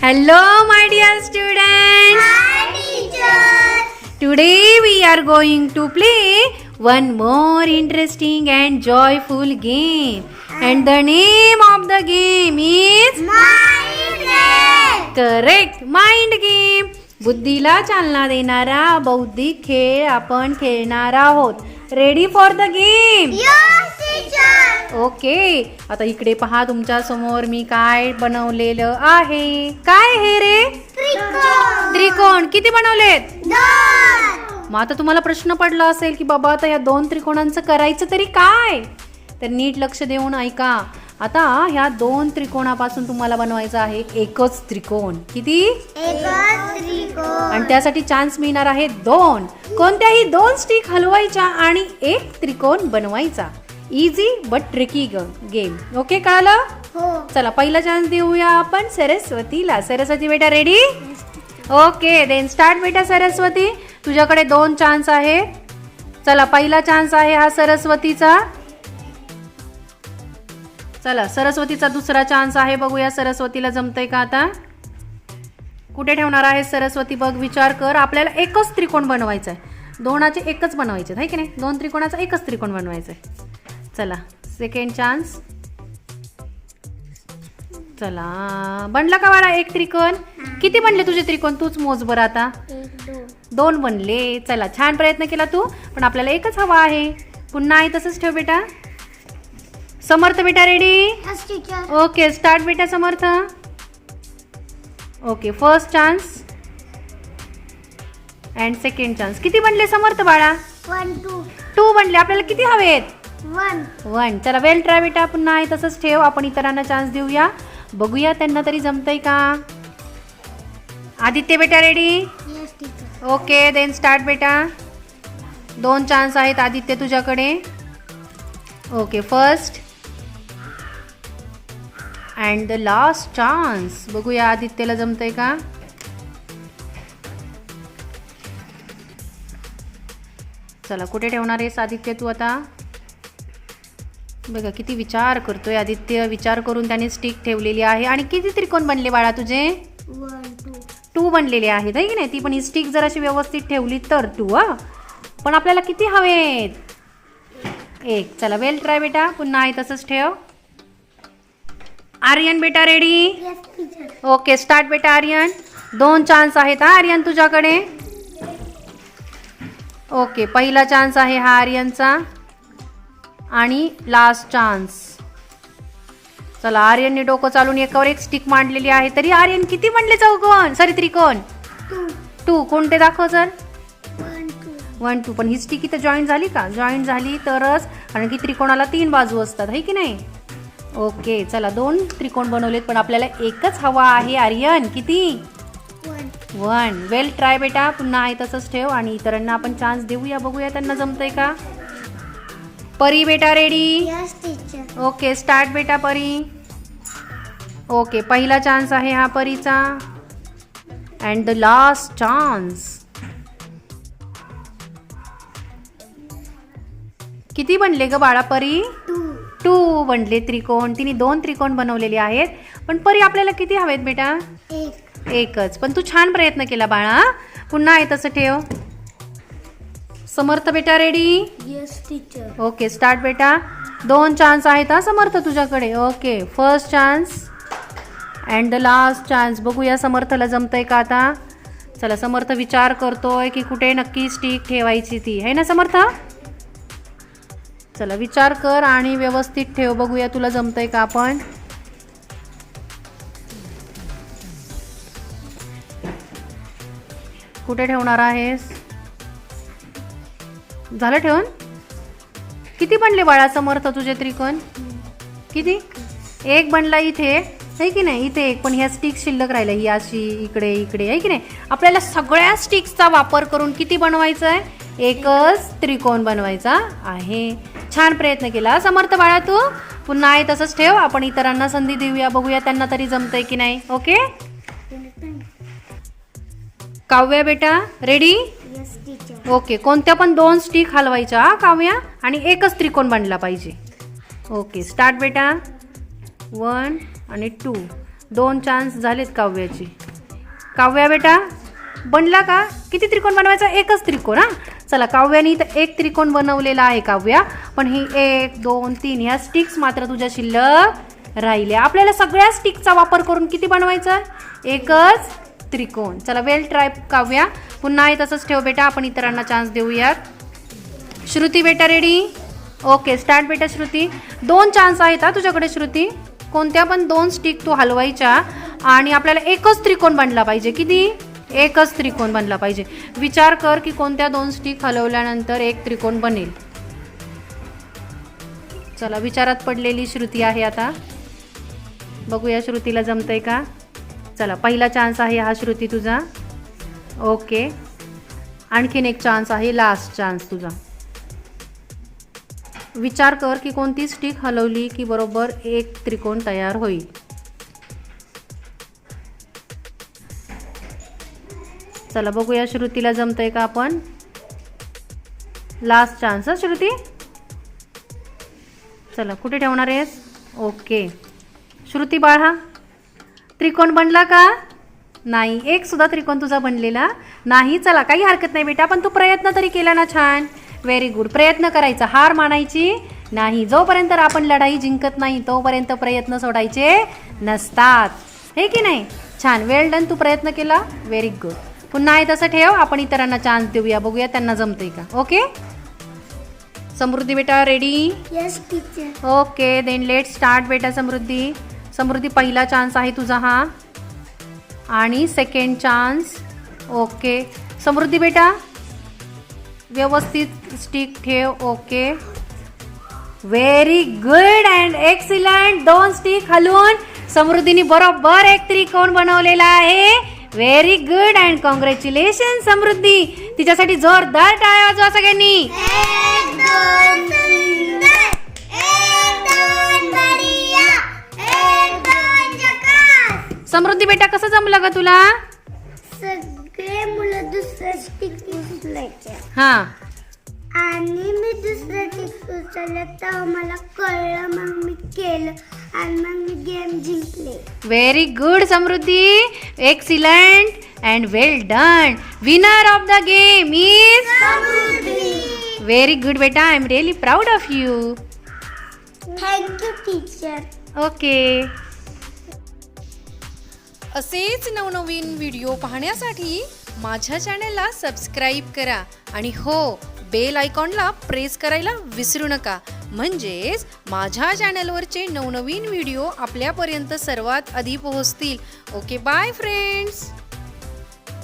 Hello, my dear students. Hi, teacher. Today we are going to play one more interesting and joyful game. And the name of the game is Mind Game. Correct, Mind Game. बुद्धीला चालना देणारा बौद्धिक खेळ आपण खेळणार आहोत. Ready for the game okay आता इकडे पहा तुमच्यासमोर मी काय बनवलेलं आहे. काय हे रे? त्रिकोण. किती बनवलेत? मग आता तुम्हाला प्रश्न पडला असेल की बाबा आता या दोन त्रिकोणांचं करायचं तरी काय? तर नीट लक्ष देऊन ऐका. आता ह्या दोन त्रिकोणापासून तुम्हाला बनवायचं आहे एकच त्रिकोण. किती? आणि त्यासाठी चान्स मिळणार आहे दोन. कोणत्याही दोन स्टिक हलवायच्या आणि एक त्रिकोण बनवायचा. Easy but tricky game okay कळालं? चला पहिला चान्स देऊया आपण सरस्वतीला सरस्वती बेटा रेडी ओके देन स्टार्ट बेटा सरस्वती. तुझ्याकडे दोन चान्स आहे. चला पहिला चान्स आहे हा सरस्वतीचा. चला सरस्वतीचा दुसरा चान्स आहे. बघूया सरस्वतीला जमतंय का आता? कुठे ठेवणार आहे? सरस्वती बघ विचार कर. आपल्याला एकच त्रिकोण बनवायचा आहे दोनाचे एकच बनवायचे आहे की नाही? दोन त्रिकोणाचा एकच त्रिकोण बनवायचा आहे चला सेकंड चान्स चला बनला का बाळा एक त्रिकोण? किती बनले तुझे त्रिकोण? तूच मोज बरं आता. दोन बनले. चला छान प्रयत्न केला तू पण आपल्याला एकच हवा आहे. पुन्हा आहे तसंच ठेव बेटा. समर्थ बेटा रेडी ओके स्टार्ट बेटा Samarth. Okay first chance and second chance किती बनले समर्थ बाळा? टू बनले. आपल्याला किती हवेत? वन चला वेल ट्राय बेटा पुन्हा आहे तसंच ठेव. आपण इतरांना चान्स देऊया. बघूया त्यांना तरी जमतंय का? आदित्य बेटा रेडी ओके देन स्टार्ट बेटा. दोन चान्स आहेत आदित्य तुझ्याकडे. Okay first and the last chance बघूया आदित्यला जमतंय का? चला कुठे ठेवणार आहेस आदित्य तू आता? बघा किती विचार करतोय आदित्य. विचार करून त्याने स्टिक ठेवलेली आहे. आणि किती त्रिकोण बनले बाळा तुझे? टू बनलेले आहेत है की नाही? ती पण ही स्टिक जर अशी व्यवस्थित ठेवली तर टू हा? पण आपल्याला किती हवेत? एक. चला वेल ट्राय बेटा. पुन्हा आहे तसंच ठेव. आर्यन बेटा रेडी ओके स्टार्ट बेटा आर्यन. दोन चान्स आहेत हा आर्यन तुझ्याकडे? ओके पहिला चान्स आहे हा आर्यनचा. आणि लास्ट चान्स चला आर्यनने डोकं चालून एकावर एक स्टिक मांडलेली आहे. तरी आर्यन किती म्हणले चौकोन सॉरी त्रिकोण. टू कोणते दाखव सर वन टू पण ही स्टिक इथं जॉईन झाली का? जॉईन झाली तरच कारण की त्रिकोणाला तीन बाजू असतात है की नाही? ओके चला दोन त्रिकोण बनवलेत पण आपल्याला एकच हवा आहे आर्यन. किती? वन. वेल ट्राय बेटा. पुन्हा आहे तसंच ठेव आणि इतरांना आपण चान्स देऊया. बघूया त्यांना जमतंय का? परी बेटा रेडी ओके स्टार्ट बेटा परी. ओके पहिला चान्स आहे हा परीचा. अँड द लास्ट चान्स किती बनले ग बाळा परी? टू बनले त्रिकोण. तिने दोन त्रिकोण बनवलेले आहेत. पण परी आपल्याला किती हवेत बेटा? एकच. पण तू छान प्रयत्न केला बाळा. पुन्हा आहे तसं ठेव. समर्थ बेटा रेडी ओके स्टार्ट बेटा. दोन चान्स आहेत हा समर्थ तुझ्याकडे. Okay first chance and the last chance बघूया समर्थला जमतंय का आता? चला समर्थ विचार करतोय की कुठे नक्की स्टिक ठेवायची ती. है ना समर्थ? चला विचार कर आणि व्यवस्थित ठेव. बघूया तुला जमतंय का आपण. कुठे ठेवणार आहेस? झालं ठेवून? किती बनले बाळा समर्थ तुझे त्रिकोण? किती? एक बनला इथे. आहे की नाही? इथे एक. पण ह्या स्टिक शिल्लक राहिल्या. ही अशी इकडे इकडे. आहे की नाही? आपल्याला सगळ्या स्टिक्सचा वापर करून किती बनवायचं आहे एकच त्रिकोण बनवायचा आहे. छान प्रयत्न केला. समर्थ बाळा तू पुन्हा आहे तसंच ठेव. आपण इतरांना संधी देऊया. बघूया त्यांना तरी जमतंय की नाही. ओके? काव्या बेटा रेडी ओके. कोणत्या पण दोन स्टिक हलवायच्या काव्या? आणि एकच त्रिकोण बनला पाहिजे. ओके. स्टार्ट बेटा. वन आणि टू दोन चान्स झालेत काव्याचे. काव्या बेटा बनला का? किती त्रिकोण बनवायचा? एकच त्रिकोण हा? चला काव्याने इथं एक त्रिकोण बनवलेला आहे काव्या. पण ही एक दोन तीन ह्या स्टिक्स मात्र तुझ्या शिल्लक राहिल्या. आपल्याला सगळ्या स्टिकचा वापर करून किती बनवायचा? एकच त्रिकोण. चला वेल ट्राय काव्या. पुन्हा हे तसंच ठेव बेटा आपण इतरांना चान्स देऊयात. श्रुती बेटा रेडी ओके स्टार्ट बेटा श्रुती. दोन चान्स आहेत हा तुझ्याकडे श्रुती. कोणत्या पण दोन स्टिक तू हलवायच्या आणि आपल्याला एकच त्रिकोण बनला पाहिजे. किती? एकच त्रिकोण बनला पाहिजे. विचार कर की कोणत्या दोन स्टिक हलवल्यानंतर एक त्रिकोण बनेल. चला विचारात पडलेली श्रुती आहे आता. बघूया श्रुतीला जमतंय का? चला पहिला चान्स आहे हा श्रुती तुझा. ओके. आणखीन एक चान्स आहे लास्ट चान्स तुझा. विचार कर की कोणती स्टिक हलवली की बरोबर एक त्रिकोण तयार होईल. चला बघूया श्रुतीला जमतंय का आपण? लास्ट चान्स हा श्रुती? चला कुठे ठेवणार आहेस? ओके. श्रुती बाळा त्रिकोण बनला का? नाही एक सुद्धा त्रिकोण तुझा बनलेला नाही. चला काही हरकत नाही बेटा पण तू प्रयत्न तरी केला ना छान. व्हेरी गुड प्रयत्न करायचा. हार मानायची नाही. जोपर्यंत आपण लढाई जिंकत नाही तोपर्यंत प्रयत्न सोडायचे नसतात. हे की नाही? छान. वेल डन तू प्रयत्न केला? व्हेरी गुड पुन्हा आहे तसं ठेव आपण इतरांना चान्स देऊया. बघूया त्यांना जमतंय का. ओके समृद्धी बेटा ready yes teacher okay then let start बेटा समृद्धी. समृद्धी पहिला चान्स आहे तुझा हा. आणि सेकंड चान्स ओके समृद्धी बेटा व्यवस्थित स्टिक ठेव okay very good and excellent दोन स्टिक हलवून समृद्धीने बरोबर एक त्रिकोण बनवलेला आहे. Very good and congratulation Samruddhi तिच्यासाठी जोरदार टाळ्या वाजवा सगळ्यांनी. समृद्धी बेटा कसं जमलं ग तुला? सगळे मुलं दुसरं स्टिक उचलायचे. हा. आणि मी दुसरं टिक उचललं मला कळलं मग मी केलं. आणि मग मी गेम जिंकले very good Samruddhi excellent and well done winner of the game is very good बेटा I am really proud of you thank you teacher okay असेच नवनवीन व्हिडिओ पाहण्यासाठी माझ्या चॅनलला सबस्क्राईब करा. आणि हो बेल आयकॉनला प्रेस करायला विसरू नका. म्हणजेच माझ्या चॅनलवरचे नवनवीन व्हिडिओ आपल्यापर्यंत सर्वात आधी पोहोचतील. Okay bye friends